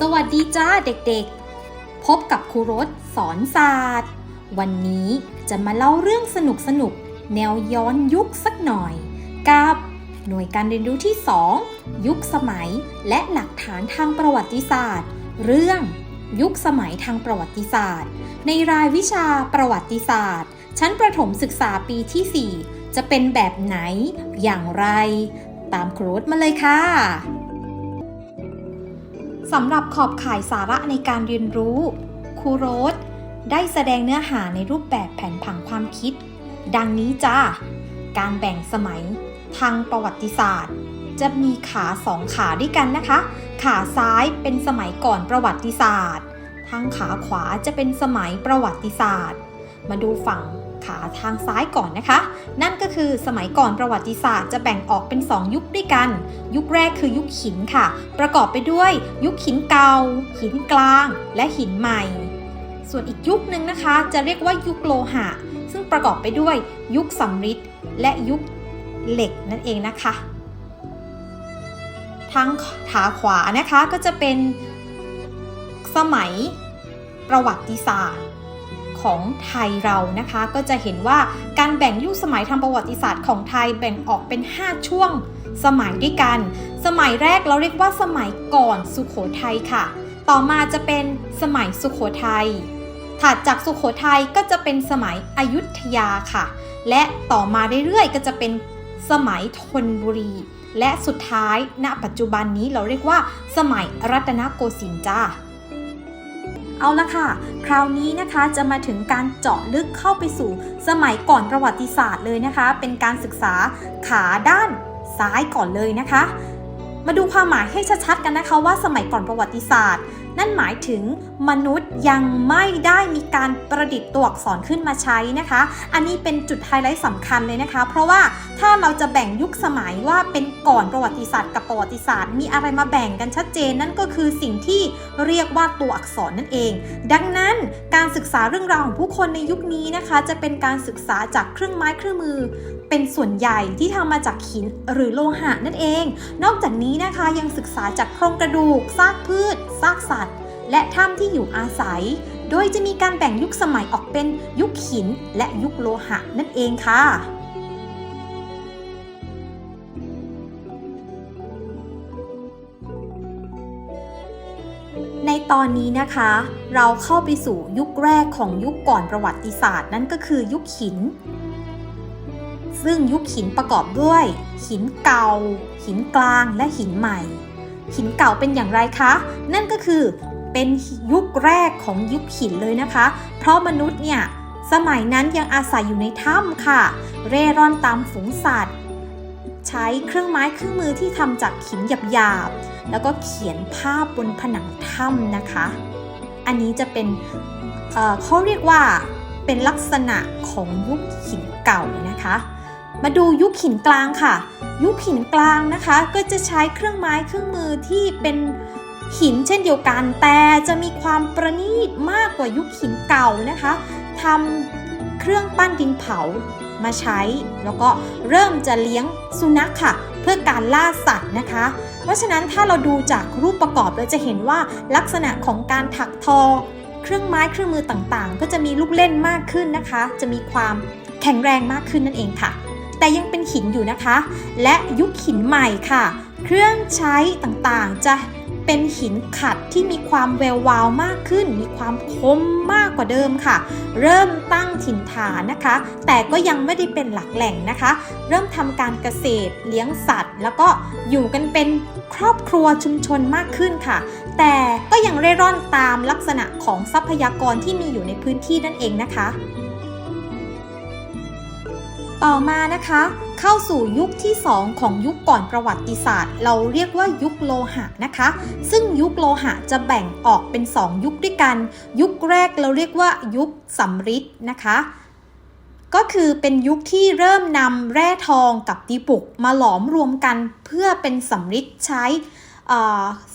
สวัสดีจ้าเด็กๆ พบกับครูรสสอนศาสตร์ วันนี้จะมาเล่าเรื่องสนุกๆแนวย้อนยุคสักหน่อย กับหน่วยการเรียนรู้ที่ 2 ยุคสมัยและหลักฐานทางประวัติศาสตร์ เรื่องยุคสมัยทางประวัติศาสตร์ ในรายวิชาประวัติศาสตร์ ชั้นประถมศึกษาปีที่ 4 จะเป็นแบบไหนอย่างไร ตามครูรสมาเลยค่ะ สำหรับขอบข่ายสาระในการเรียนรู้ครูโรสได้แสดงเนื้อหาในรูปแบบแผนผังความคิด ดังนี้จ้า การแบ่งสมัย ทางประวัติศาสตร์ จะมีขาสองขาด้วยกันนะคะ ขาซ้ายเป็นสมัยก่อนประวัติศาสตร์ ทางขาขวาจะเป็นสมัยประวัติศาสตร์ มาดูฝั่ง ขาทางซ้ายก่อนนะคะ นั่นก็คือสมัยก่อนประวัติศาสตร์จะแบ่งออกเป็น 2 ยุคด้วยกัน ยุคแรกคือยุคหินค่ะ ประกอบไปด้วย ยุคหินเก่าหินกลาง และหินใหม่ ส่วนอีกยุคหนึ่งนะคะ จะเรียกว่ายุคโลหะ ซึ่งประกอบไปด้วย ยุคสำริดและยุคเหล็กนั่นเองนะคะ ทางขาขวานะคะก็จะเป็นสมัยประวัติศาสตร์ ของไทยเรานะคะ ก็จะเห็นว่าการแบ่งยุคสมัยทางประวัติศาสตร์ของไทยแบ่งออกเป็น 5 ช่วงสมัยด้วยกัน สมัยแรกเราเรียกว่าสมัยก่อนสุขโขทัยค่ะ ต่อมาจะเป็นสมัยสุขโขทัย ถัดจากสุขโขทัยก็จะเป็นสมัยอยุธยาค่ะ และต่อมาเรื่อยๆก็จะเป็นสมัยธนบุรี และสุดท้ายณปัจจุบันนี้เราเรียกว่า สมัยรัตนโกสินทร์จ้า เอาละค่ะ คราวนี้นะคะจะมาถึงการเจาะลึกเข้าไปสู่สมัยก่อนประวัติศาสตร์เลยนะคะ เป็นการศึกษาขาด้านซ้ายก่อนเลยนะคะ มาดูความหมายให้ชัดๆกันนะคะว่าสมัยก่อนประวัติศาสตร์ นั่นหมายถึงมนุษย์ยังไม่ได้มีการประดิษฐ์ตัวอักษรขึ้นมาใช้นะคะ อันนี้เป็นจุดไฮไลท์สำคัญเลยนะคะ เพราะว่าถ้าเราจะแบ่งยุคสมัยว่าเป็นก่อนประวัติศาสตร์กับประวัติศาสตร์ มีอะไรมาแบ่งกันชัดเจนนั่นก็คือสิ่งที่เรียกว่าตัวอักษรนั่นเอง ดังนั้นการศึกษาเรื่องราวของผู้คนในยุคนี้นะคะ จะเป็นการศึกษาจากเครื่องไม้เครื่องมือ เป็นส่วนใหญ่ที่ทำมาจากหินหรือโลหะนั่นเอง นอกจากนี้นะคะยังศึกษาจากโครงกระดูก ซากพืช ซากสัตว์ และถ้ำที่อยู่อาศัย โดยจะมีการแบ่งยุคสมัยออกเป็นยุคหินและยุคโลหะนั่นเองค่ะในตอนนี้นะคะ เราเข้าไปสู่ยุคแรกของยุคก่อนประวัติศาสตร์นั่นก็คือยุคหิน ซึ่งยุคหินประกอบด้วย หินเก่า หินกลางและหินใหม่ หินเก่าเป็นอย่างไรคะ นั่นก็คือ เป็นยุคแรกของยุคหินเลยนะคะ เพราะมนุษย์เนี่ยสมัยนั้นยังอาศัยอยู่ในถ้ำค่ะ เร่ร่อนตามฝูงสัตว์ ใช้เครื่องไม้เครื่องมือที่ทำจากหินหยาบๆ แล้วก็เขียนภาพบนผนังถ้ำนะคะ อันนี้จะเป็นเเขาเรียกว่าเป็นลักษณะของยุคหินเก่านะคะ มาดูยุคหินกลางค่ะ ยุคหินกลางนะคะ ก็จะใช้เครื่องไม้เครื่องมือที่เป็น หินเช่นเดียวกัน แต่จะมีความประณีตมากกว่ายุคหินเก่านะคะทำเครื่องปั้นดินเผามาใช้ แล้วก็เริ่มจะเลี้ยงสุนัขค่ะ เพื่อการล่าสัตว์นะคะ เพราะฉะนั้นถ้าเราดูจากรูปประกอบเราจะเห็นว่าลักษณะของการถักทอ เครื่องไม้เครื่องมือต่างๆ ก็จะมีลูกเล่นมากขึ้นนะคะ จะมีความแข็งแรงมากขึ้นนั่นเองค่ะ แต่ยังเป็นหินอยู่นะคะ และยุคหินใหม่ค่ะ เครื่องใช้ต่างๆ จะ เป็นหินขัดที่มีความแวววาวมากขึ้น มีความคมมากกว่าเดิมค่ะ เริ่มตั้งถิ่นฐานนะคะ แต่ก็ยังไม่ได้เป็นหลักแหล่งนะคะ เริ่มทำการเกษตรเลี้ยงสัตว์ แล้วก็อยู่กันเป็นครอบครัวชุมชนมากขึ้นค่ะ แต่ก็ยังเร่ร่อนตามลักษณะของทรัพยากรที่มีอยู่ในพื้นที่นั่นเองนะคะ ต่อมานะคะ เข้าสู่ยุคที่ 2 ของยุคก่อนประวัติศาสตร์ เราเรียกว่ายุคโลหะนะคะ ซึ่งยุคโลหะจะแบ่งออกเป็น 2 ยุคด้วยกัน ยุคแรกเราเรียกว่ายุคสำริดนะคะ ก็คือเป็นยุคที่เริ่มนำแร่ทองกับดีบุกมาหลอมรวมกันเพื่อเป็นสำริดใช้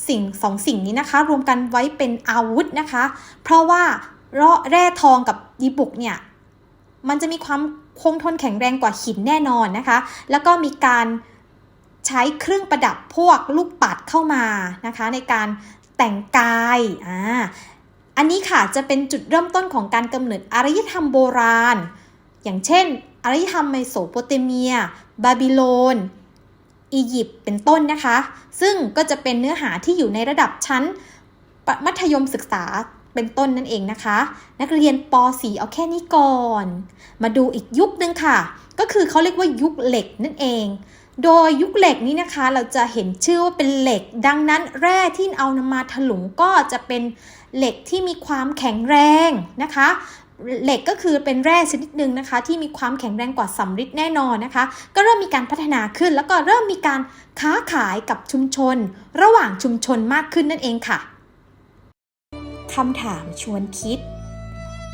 สิ่งสองสิ่งนี้นะคะ รวมกันไว้เป็นอาวุธนะคะ เพราะว่าแร่ทองกับดีบุกเนี่ยมันจะมีความ คงทนแข็งแรงกว่าหินแน่นอนนะคะ แล้วก็มีการใช้เครื่องประดับพวกลูกปัดเข้ามานะคะ ในการแต่งกายอ่าอันนี้ค่ะจะเป็นจุดเริ่มต้นของการกำเนิดอารยธรรมโบราณ อย่างเช่นอารยธรรมเมโสโปเตเมีย บาบิโลน อียิปต์ เป็นต้นนะคะ ซึ่งก็จะเป็นเนื้อหาที่อยู่ในระดับชั้นมัธยมศึกษา เป็นต้นนั่นเองนะคะ นักเรียนป .4 เอาแค่นี้ก่อน มาดูอีกยุคนึงค่ะ ก็คือเขาเรียกว่ายุคเหล็กนั่นเอง โดยยุคเหล็กนี้นะคะ เราจะเห็นชื่อว่าเป็นเหล็ก ดังนั้นแร่ที่เอานำมาถลุงก็จะเป็นเหล็กที่มีความแข็งแรงนะคะเหล็กก็คือเป็นแร่ชนิดหนึ่งนะคะ ที่มีความแข็งแรงกว่าสำริดแน่นอนนะคะ ก็เริ่มมีการพัฒนาขึ้น แล้วก็เริ่มมีการค้าขายกับชุมชน ระหว่างชุมชนมากขึ้นนั่นเองค่ะ คำถามชวนคิด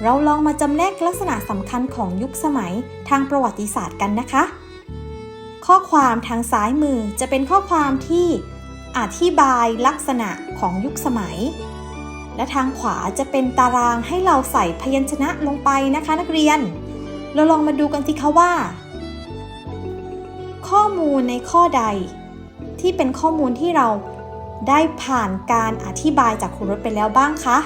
เราลองมาจำแนกลักษณะสำคัญของยุคสมัยทางประวัติศาสตร์กันนะคะ ข้อความทางซ้ายมือจะเป็นข้อความที่อธิบายลักษณะของยุคสมัย และทางขวาจะเป็นตารางให้เราใส่พยัญชนะลงไปนะคะนักเรียน เราลองมาดูกันสิคะว่า ข้อมูลในข้อใด ที่เป็นข้อมูลที่เรา ได้ผ่านการอธิบายจากครูรถไปแล้วบ้างคะ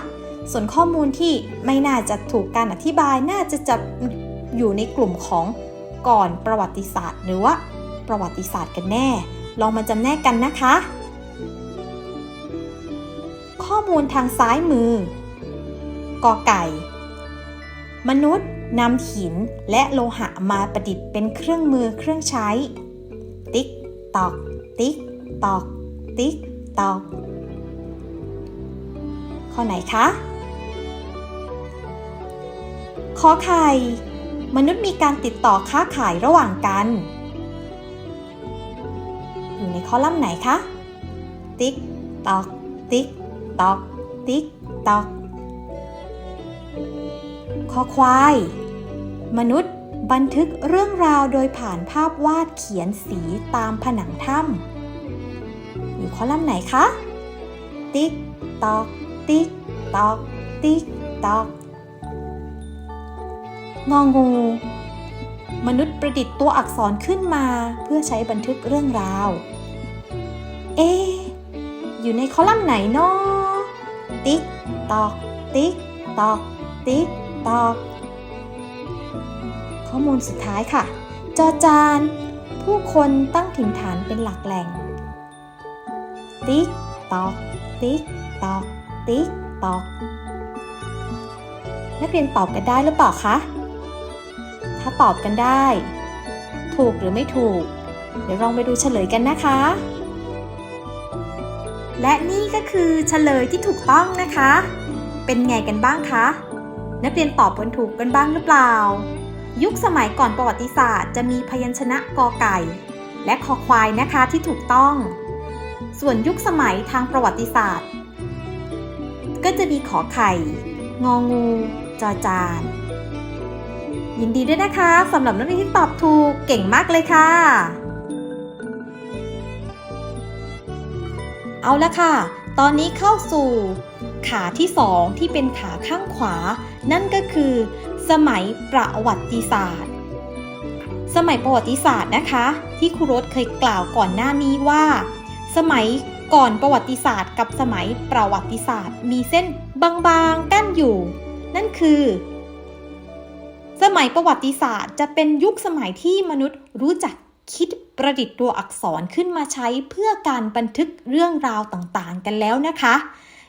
ส่วนข้อมูลที่ไม่น่าจะถูกการอธิบายน่าจะจะอยู่ในกลุ่มของก่อนประวัติศาสตร์ หรือว่าประวัติศาสตร์กันแน่ ลองมาจำแนกกันนะคะ ข้อมูลทางซ้ายมือกอไก่ มนุษย์นำหินและโลหะมาประดิษฐ์เป็นเครื่องมือเครื่องใช้ ติ๊กตอก ติ๊กตอก ติ๊ก ตอกข้อไหนคะขอไข่ มนุษย์มีการติดต่อค้าขายระหว่างกัน อยู่ในคอลัมน์ไหนคะ ติ๊กตอก ติ๊กตอก ติ๊กตอกคอควาย มนุษย์บันทึกเรื่องราวโดยผ่านภาพวาดเขียนสีตามผนังถ้ำ คอลัมน์ไหนคะ ติ๊กตอก ติ๊กตอก ติ๊กตอก งองู มนุษย์ประดิษฐ์ตัวอักษรขึ้นมา เพื่อใช้บันทึกเรื่องราว เอ อยู่ในคอลัมน์ไหนเนาะติ๊กตอก ติ๊กตอก ติ๊กตอก ข้อมูลสุดท้ายค่ะ จอจาน ผู้คนตั้งถิ่นฐานเป็นหลักแหล่ง ติ๊กตอก ติ๊กตอก ติ๊กตอก นักเรียนตอบกันได้หรือเปล่าคะ ถ้าตอบกันได้ ถูกหรือไม่ถูก เดี๋ยวลองไปดูเฉลยกันนะคะ และนี่ก็คือเฉลยที่ถูกต้องนะคะ เป็นไงกันบ้างคะ นักเรียนตอบกันถูกกันบ้างหรือเปล่า ยุคสมัยก่อนประวัติศาสตร์ จะมีพยัญชนะกอไก่ และคอควายนะคะที่ถูกต้อง ส่วนยุคสมัยทางประวัติศาสตร์ ก็จะมีขอไข่ งองู จอจาน ยินดีด้วยนะคะสำหรับนักเรียนที่ตอบถูกเก่งมากเลยค่ะ เอาละค่ะ ตอนนี้เข้าสู่ ขาที่สองที่เป็นขาข้างขวา นั่นก็คือ สมัยประวัติศาสตร์ สมัยประวัติศาสตร์นะคะ ที่ครูรสเคยกล่าวก่อนหน้านี้ว่า สมัยก่อนประวัติศาสตร์กับสมัยประวัติศาสตร์ มีเส้นบางๆกั้นอยู่ นั่นคือ สมัยประวัติศาสตร์จะเป็นยุคสมัยที่มนุษย์รู้จักคิดประดิษฐ์ตัวอักษรขึ้นมาใช้เพื่อการบันทึกเรื่องราวต่างๆ กันแล้วนะคะ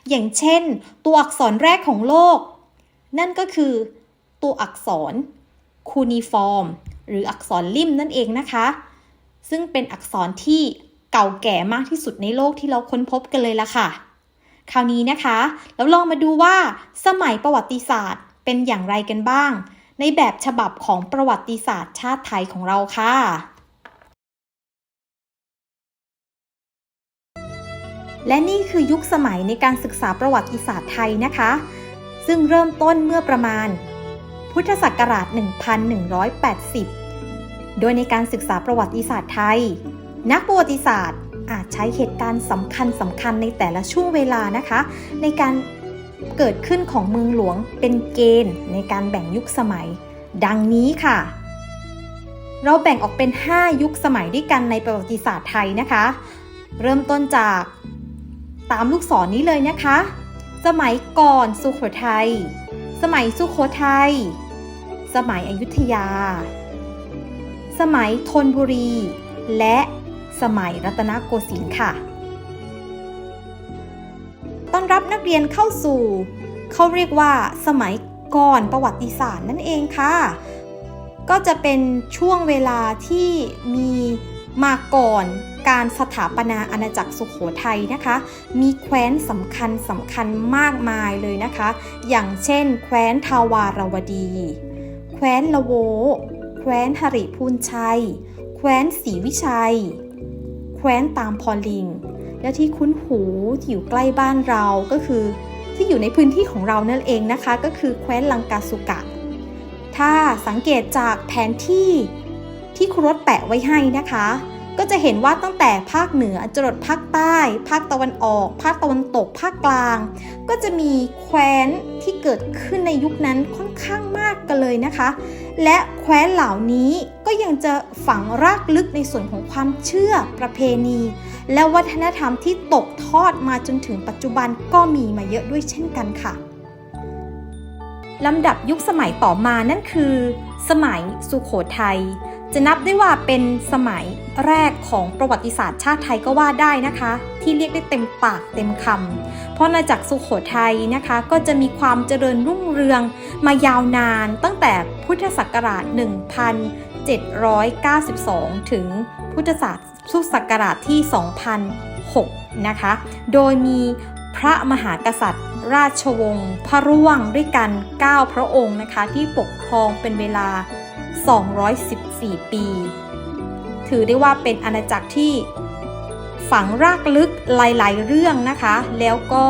อย่างเช่น ตัวอักษรแรกของโลก นั่นก็คือ ตัวอักษรคูนิฟอร์ม หรืออักษรลิ่มนั่นเองนะคะ ซึ่งเป็นอักษรที่ เก่าแก่มากที่สุดในโลกที่เราค้นพบกันเลยละค่ะ คราวนี้นะคะ แล้วลองมาดูว่าสมัยประวัติศาสตร์เป็นอย่างไรกันบ้าง ในแบบฉบับของประวัติศาสตร์ชาติไทยของเราค่ะและนี่คือยุคสมัยในการศึกษาประวัติศาสตร์ไทยนะคะ ซึ่งเริ่มต้นเมื่อประมาณ พุทธศักราช 1180 โดยในการศึกษาประวัติศาสตร์ไทย นักประวัติศาสตร์อาจใช้เหตุการณ์สำคัญสำคัญในแต่ละช่วงเวลานะคะ ในการเกิดขึ้นของเมืองหลวงเป็นเกณฑ์ในการแบ่งยุคสมัย ดังนี้ค่ะ เราแบ่งออกเป็น 5 ยุคสมัยด้วยกันในประวัติศาสตร์ไทยนะคะ เริ่มต้นจากตามลูกศรนนี้เลยนะคะ สมัยก่อนสุโขทัยสมัยสุโขทัยสมัยอยุธยา สมัยธนบุรี และ สมัยรัตนโกสินทร์ค่ะ ต้อนรับนักเรียนเข้าสู่ เขาเรียกว่าสมัยก่อนประวัติศาสตร์นั่นเองค่ะ ก็จะเป็นช่วงเวลาที่มีมาก่อนการสถาปนาอาณาจักรสุขโขทัยนะคะ มีแคว้นสำคัญสำคัญมากมายเลยนะคะ อย่างเช่น แคว้นทาวารวดี แคว้นละโว แคว้นหริพูนชัย แคว้นศรีวิชัย แคว้นตามพอลิง และที่คุ้นหูที่อยู่ใกล้บ้านเราก็คือ ที่อยู่ในพื้นที่ของเรานั่นเองนะคะ ก็คือแคว้นลังกาสุกะ ถ้าสังเกตจากแผนที่ที่ครูรถแปะไว้ให้นะคะ ก็จะเห็นว่าตั้งแต่ภาคเหนือจรดภาคใต้ ภาคตะวันออก ภาคตะวันตก ภาคกลาง ก็จะมีแคว้นที่เกิดขึ้นในยุคนั้นค่อนข้างมากกันเลยนะคะ และแคว้นเหล่านี้ก็ยังจะฝังรากลึกในส่วนของความเชื่อประเพณี และวัฒนธรรมที่ตกทอดมาจนถึงปัจจุบันก็มีมาเยอะด้วยเช่นกันค่ะลำดับยุคสมัยต่อมานั่นคือ สมัยสุโขทัยจะนับได้ว่าเป็นสมัย แรกของประวัติศาสตร์ชาติไทยก็ว่าได้นะคะ ที่เรียกได้เต็มปากเต็มคำเพราะอาณาจักสุโขทัยนะคะ ก็จะมีความเจริญรุ่งเรืองมายาวนานตั้งแต่พุทธศักราช 1792 ถึงพุทธศักราชที่ 2006 นะคะ โดยมีพระมหากษัตริย์ ราชวงศ์พระร่วงด้วยกัน 9 พระองค์นะคะ ที่ปกครองเป็นเวลา 214 ปี ถือได้ว่าเป็นอาณาจักรที่ฝังรากลึกหลายๆ เรื่องนะคะ แล้วก็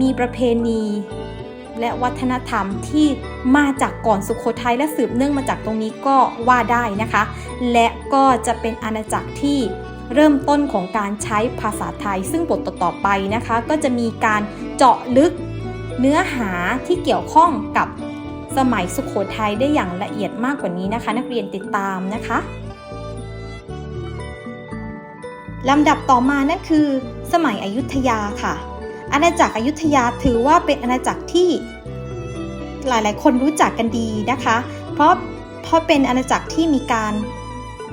มีประเพณีและวัฒนธรรมที่มาจากก่อนสุขโขทัยและสืบเนื่องมาจากตรงนี้ก็ว่าได้นะคะ และก็จะเป็นอาณาจักรที่เริ่มต้นของการใช้ภาษาไทย ซึ่งบทต่อๆไปนะคะ ก็จะมีการเจาะลึกเนื้อหาที่เกี่ยวข้องกับ สมัยสุขโขทัยได้อย่างละเอียดมากกว่านี้นะคะ นักเรียนติดตามนะคะลำดับต่อมานั่นคือ สมัยอยุธยาค่ะ อาณาจักรอยุธยาถือว่าเป็นอาณาจักรที่ หลายๆ คนรู้จักกันดีนะคะ เพราะเพราะเป็นอาณาจักรที่มีการ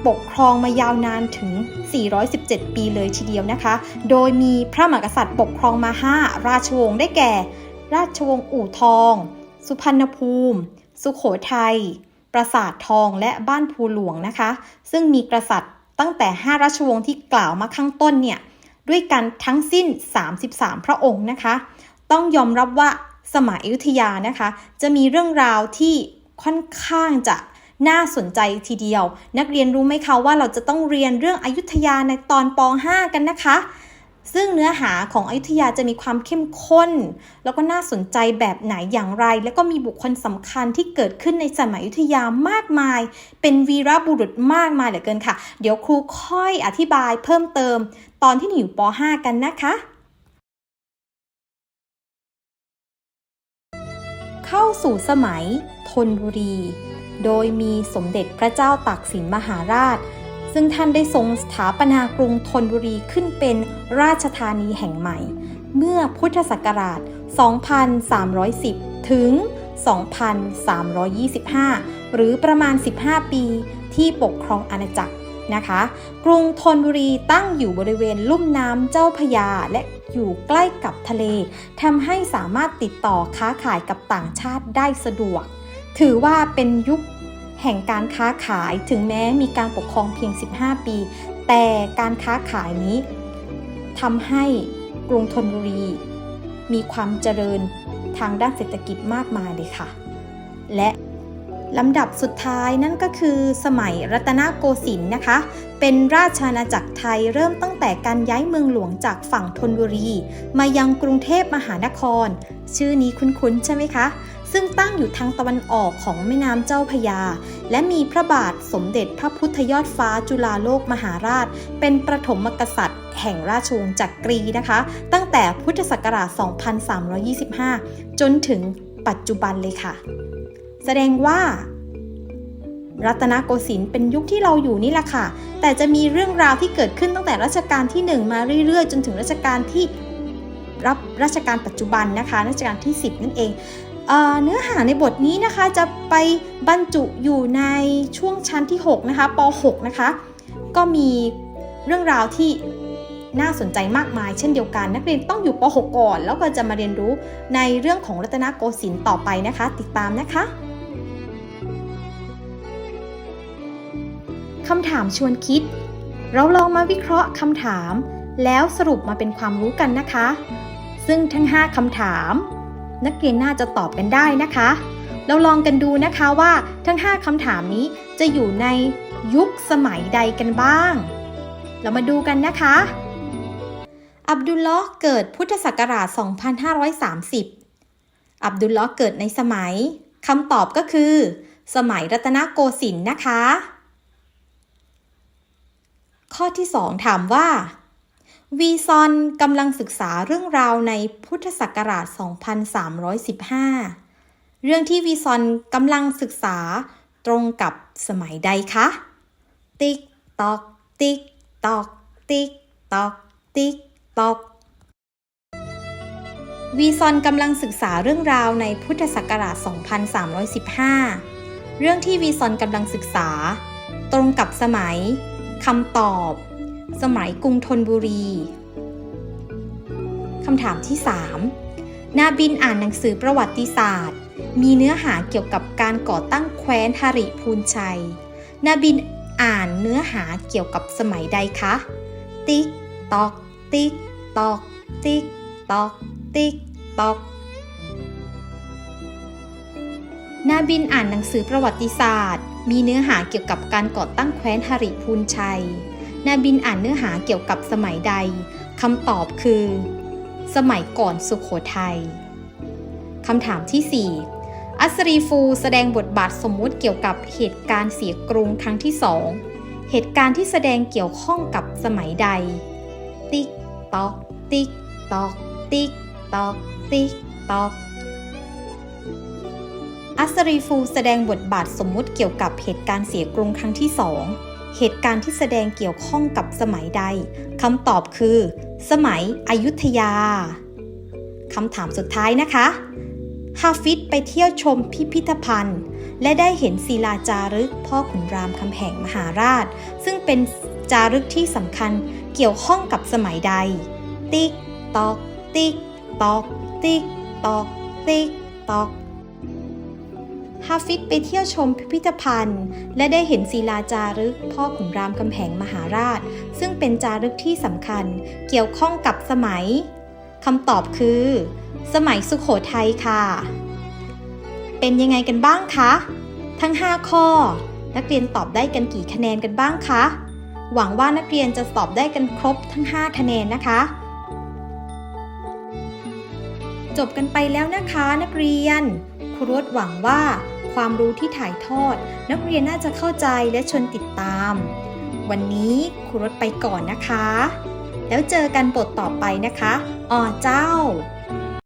ปกครองมายาวนานถึง 417 ปีเลยทีเดียวนะคะ โดยมีพระมหากษัตริย์ปกครองมา 5 ราชวงศ์ได้แก่ ราชวงศ์อู่ทอง สุพรรณภูมิ สุขโขทัย ปราสาททองและบ้านภูหลวงนะคะ ซึ่งมีกษัตริย์ตั้งแต่ 5 ราชวงศ์ที่กล่าวมาข้างต้นเนี่ย ด้วยกันทั้งสิ้น 33 พระองค์นะคะ ต้องยอมรับว่าสมัยอยุธยานะคะ จะมีเรื่องราวที่ค่อนข้างจะน่าสนใจทีเดียว นักเรียนรู้ไหมคะว่าเราจะต้องเรียนเรื่องอยุธยาในตอนป .5 กันนะคะ ซึ่งเนื้อหาของอยุธยาจะมีความเข้มข้น แล้วก็น่าสนใจแบบไหนอย่างไร แล้วก็มีบุคคลสำคัญที่เกิดขึ้นในสมัยอยุธยามากมาย เป็นวีรบุรุษมากมายเหลือเกินค่ะ เดี๋ยวครูค่อยอธิบายเพิ่มเติม ตอนที่อยู่ป .5 กันนะคะเข้าสู่สมัยธนบุรี โดยมีสมเด็จพระเจ้าตากสินมหาราช ซึ่งท่านได้ทรงสถาปนากรุงธนบุรีขึ้นเป็นราชธานีแห่งใหม่ เมื่อพุทธศักราช 2310 ถึง 2325 หรือประมาณ 15 ปีที่ปกครองอาณาจักรนะคะ กรุงธนบุรีตั้งอยู่บริเวณลุ่มน้ำเจ้าพยาและอยู่ใกล้กับทะเลทำให้สามารถติดต่อค้าขายกับต่างชาติได้สะดวก ถือว่าเป็นยุค แห่งการค้าขายถึงแม้มีการปกครองเพียง 15 ปี แต่การค้าขายนี้ทำให้กรุงธนบุรี มีความเจริญทางด้านเศรษฐกิจมากมายเลยค่ะ และลำดับสุดท้ายนั่นก็คือสมัยรัตนโกสินทร์นะคะ เป็นราชอาณาจักรไทยเริ่มตั้งแต่การย้ายเมืองหลวงจากฝั่งธนบุรี มายังกรุงเทพมหานคร ชื่อนี้คุ้นๆใช่ไหมคะ ซึ่งตั้งอยู่ทางตะวันออกของแม่น้ำเจ้าพยา และมีพระบาทสมเด็จพระพุทธยอดฟ้าจุฬาโลกมหาราช เป็นประถมกษัตริย์ แห่งราชวงศ์จักรีนะคะ ตั้งแต่พุทธศักราช 2325 จนถึงปัจจุบันเลยค่ะ แสดงว่ารัตนโกสินทร์เป็นยุคที่เราอยู่นี่แหละค่ะ แต่จะมีเรื่องราวที่เกิดขึ้นตั้งแต่รัชกาลที่ 1 มาเรื่อยๆ จนถึงรัชกาลที่รับรัชกาลปัจจุบันนะคะ รัชกาลที่ 10 นั่นเอง เนื้อหาในบทนี้นะคะจะไปบรรจุอยู่ในช่วงชั้นที่ 6 นะคะป .6 นะคะ ก็มีเรื่องราวที่น่าสนใจมากมายเช่นเดียวกัน นักเรียนต้องอยู่ป .6 ก่อน แล้วก็จะมาเรียนรู้ในเรื่องของรัตนโกสินทร์ต่อไปนะคะ ติดตามนะคะคำถามชวนคิด เราลองมาวิเคราะห์คำถาม แล้วสรุปมาเป็นความรู้กันนะคะ ซึ่งทั้ง 5คำถาม นักเรียนน่าจะตอบกันได้นะคะ เราลองกันดูนะคะว่าทั้ง 5คำถามนี้จะอยู่ในยุคสมัยใดกันบ้าง เรามาดูกันนะคะ อับดุลลอฮ์เกิดพุทธศักราช 2530 อับดุลลอฮ์เกิดในสมัยคำตอบก็คือ สมัยรัตนโกสินทร์นะคะ ข้อที่ 2 ถามว่า วีซอนกำลังศึกษาเรื่องราวในพุทธศักราช 2315 เรื่องที่วีซอนกำลังศึกษาตรงกับสมัยใดคะ ติ๊กตอก ติ๊กตอก ติ๊กตอก ติ๊กตอก วีซอนกำลังศึกษาเรื่องราวในพุทธศักราช 2315 เรื่องที่วีซอนกำลังศึกษา ตรงกับสมัยคำตอบ สมัยกรุงธนบุรีคำถามที่ 3 นาบินอ่านหนังสือประวัติศาสตร์ มีเนื้อหาเกี่ยวกับการก่อตั้งแคว้นฮาริพูนชัย นาบินอ่านเนื้อหาเกี่ยวกับสมัยใดคะ ติ๊กตอก ติ๊กตอก ติ๊กตอก ติ๊กตอก นาบินอ่านหนังสือประวัติศาสตร์ มีเนื้อหาเกี่ยวกับการก่อตั้งแคว้นฮาริพูนชัย นาบินอ่านเนื้อหาเกี่ยวกับสมัยใดคำตอบคือ สมัยก่อนสุขโขทัยคำถามที่ 4 อัสรีฟูแสดงบทบาทสมมุติเกี่ยวกับเหตุการณ์เสียกรุงครั้งที่สองเหตุการณ์ที่แสดงเกี่ยวข้องกับสมัยใด ติ๊กตอก ติ๊กตอก ติ๊กตอก ติ๊กตอก อัสรีฟูแสดงบทบาทสมมุติเกี่ยวกับเหตุการณ์เสียกรุงครั้งที่สอง เหตุการณ์ที่แสดงเกี่ยวข้องกับสมัยใดคำตอบคือ สมัยอยุธยาคำถามสุดท้ายนะคะฮาฟิดไปเที่ยวชมพิพิธภัณฑ์ และได้เห็นศิลาจารึกพ่อขุนรามคำแหงมหาราช ซึ่งเป็นจารึกที่สำคัญเกี่ยวข้องกับสมัยใด ติ๊กตอก ติ๊กตอก ติ๊กตอก ติ๊กตอก ฮาฟิดไปเที่ยวชมพิพิธภัณฑ์ และได้เห็นศิลาจารึก พ่อขุนรามคำแหงมหาราช ซึ่งเป็นจารึกที่สำคัญ เกี่ยวข้องกับสมัยคำตอบคือ สมัยสุขโขทัยค่ะ เป็นยังไงกันบ้างคะ ทั้ง 5 ข้อ นักเรียนตอบได้กันกี่คะแนนกันบ้างคะ หวังว่านักเรียนจะตอบได้กันครบทั้ง 5 คะแนนนะคะ จบกันไปแล้วนะคะนักเรียนครูรวดหวังว่า ความรู้ที่ถ่ายทอด นักเรียนน่าจะเข้าใจและชวนติดตาม วันนี้ครูรถไปก่อนนะคะ แล้วเจอกันบทต่อไปนะคะอ๋อเจ้า